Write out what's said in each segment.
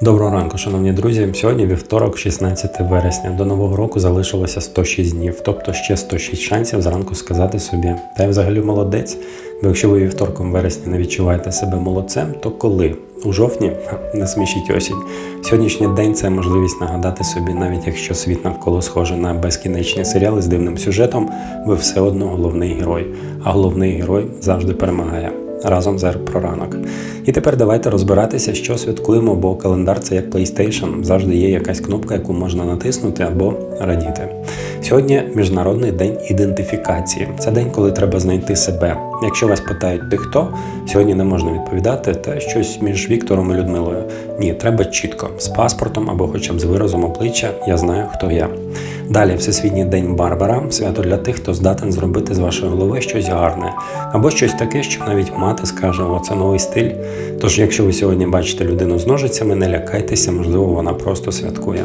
Доброго ранку, шановні друзі. Сьогодні вівторок, 16 вересня. До нового року залишилося 106 днів, тобто ще 106 шансів зранку сказати собі, та я взагалі молодець. Бо якщо ви вівторком вересня не відчуваєте себе молодцем, то коли? У жовтні не смішіть осінь. Сьогоднішній день це можливість нагадати собі, навіть якщо світ навколо схоже на безкінечні серіали з дивним сюжетом, ви все одно головний герой. А головний герой завжди перемагає. Разом з «Р про ранок. І тепер давайте розбиратися, що святкуємо, бо календар це як PlayStation. Завжди є якась кнопка, яку можна натиснути або радіти. Сьогодні Міжнародний день ідентифікації. Це день, коли треба знайти себе. Якщо вас питають, ти хто, сьогодні не можна відповідати та щось між Віктором і Людмилою. Ні, треба чітко, з паспортом або хоча б з виразом обличчя Я знаю, хто я. Далі Всесвітній день Барбара свято для тих, хто здатен зробити з вашої голови щось гарне, або щось таке, що навіть мати скаже, о, це новий стиль. Тож, якщо ви сьогодні бачите людину з ножицями, не лякайтеся, можливо, вона просто святкує.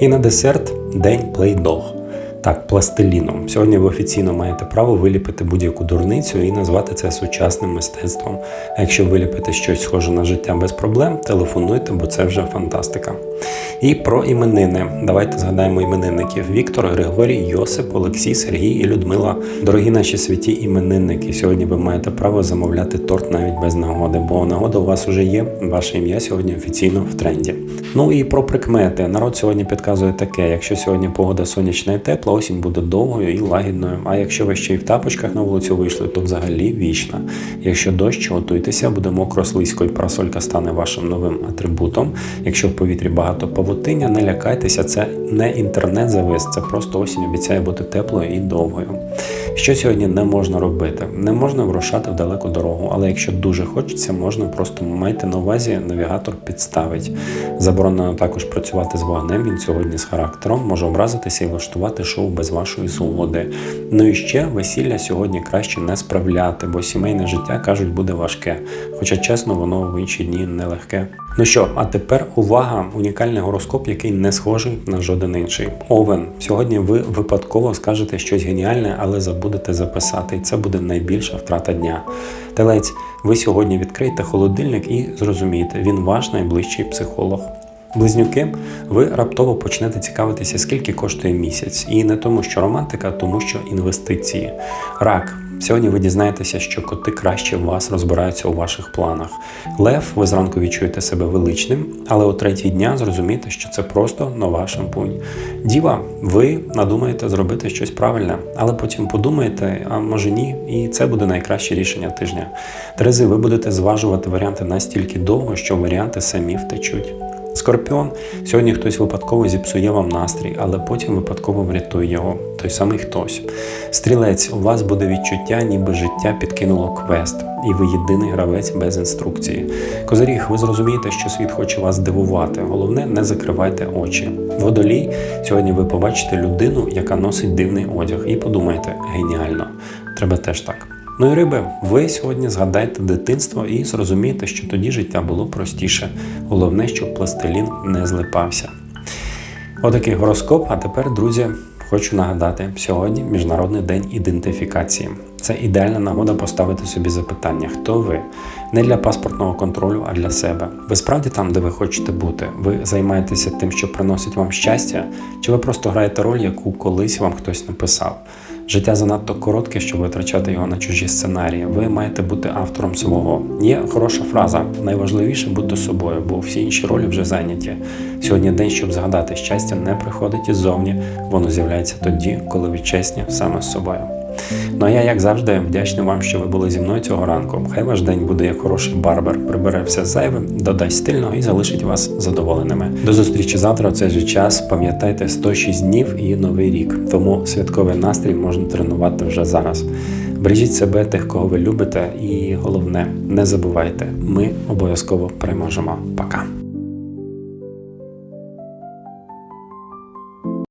І на десерт день Play-Doh. Так, пластиліном. Сьогодні ви офіційно маєте право виліпити будь-яку дурницю і назвати це сучасним мистецтвом. А якщо виліпити щось схоже на життя без проблем, телефонуйте, бо це вже фантастика. І про іменини. Давайте згадаємо іменинників: Віктор, Григорій, Йосип, Олексій, Сергій і Людмила. Дорогі наші святі іменинники. Сьогодні ви маєте право замовляти торт навіть без нагоди, бо нагода у вас вже є. Ваше ім'я сьогодні офіційно в тренді. Ну і про прикмети. Народ сьогодні підказує таке: якщо сьогодні погода сонячна і тепла, осінь буде довгою і лагідною. А якщо ви ще й в тапочках на вулицю вийшли, то взагалі вічна. Якщо дощ, готуйтеся, буде мокро слизько і парасолька стане вашим новим атрибутом. Якщо в повітрі багато павутиння, не лякайтеся, це не інтернет-завис, це просто осінь обіцяє бути теплою і довгою. Що сьогодні не можна робити? Не можна вирушати в далеку дорогу, але якщо дуже хочеться, можна просто майте на увазі, навігатор підставить. Заборонено також працювати з вогнем. Він сьогодні з характером може образитися і влаштувати шоу без вашої згоди. Ну і ще весілля сьогодні краще не справляти, бо сімейне життя кажуть буде важке. Хоча чесно, воно в інші дні нелегке. Ну що, а тепер увага! Унікальний гороскоп, який не схожий на жоден інший. Овен. Сьогодні ви випадково скажете щось геніальне, але забудете записати, і це буде найбільша втрата дня. Телець, ви сьогодні відкриєте холодильник і зрозумієте, він ваш найближчий психолог. Близнюки, ви раптово почнете цікавитися, скільки коштує місяць, і не тому, що романтика, а тому, що інвестиції. Рак. Сьогодні ви дізнаєтеся, що коти краще вас розбираються у ваших планах. Лев, ви зранку відчуєте себе величним, але о третій дня зрозумієте, що це просто нова шампунь. Діва, ви надумаєте зробити щось правильне, але потім подумаєте, а може ні, і це буде найкраще рішення тижня. Терези, ви будете зважувати варіанти настільки довго, що варіанти самі втечуть. Скорпіон, сьогодні хтось випадково зіпсує вам настрій, але потім випадково врятує його. Той самий хтось. Стрілець, у вас буде відчуття, ніби життя підкинуло квест, і ви єдиний гравець без інструкції. Козиріг, ви зрозумієте, що світ хоче вас здивувати. Головне, не закривайте очі. Водолій, сьогодні ви побачите людину, яка носить дивний одяг, і подумайте, геніально, треба теж так. Ну і риби, ви сьогодні згадайте дитинство і зрозумієте, що тоді життя було простіше. Головне, щоб пластилін не злипався. Отакий гороскоп. А тепер, друзі, хочу нагадати: сьогодні Міжнародний день ідентифікації. Це ідеальна нагода поставити собі запитання, хто ви не для паспортного контролю, а для себе. Ви справді там, де ви хочете бути. Ви займаєтеся тим, що приносить вам щастя, чи ви просто граєте роль, яку колись вам хтось написав. Життя занадто коротке, щоб витрачати його на чужі сценарії. Ви маєте бути автором свого. Є хороша фраза: найважливіше бути собою, бо всі інші ролі вже зайняті. Сьогодні день, щоб згадати, щастя не приходить іззовні, воно з'являється тоді, коли ви чесні саме з собою. Ну а я, як завжди, вдячний вам, що ви були зі мною цього ранку. Хай ваш день буде як хороший барбер. Прибере все зайве, додасть стильного і залишить вас задоволеними. До зустрічі завтра. Цей же час пам'ятайте 106 днів і новий рік. Тому святковий настрій можна тренувати вже зараз. Бережіть себе, тих, кого ви любите, і головне, не забувайте, ми обов'язково переможемо. Пока.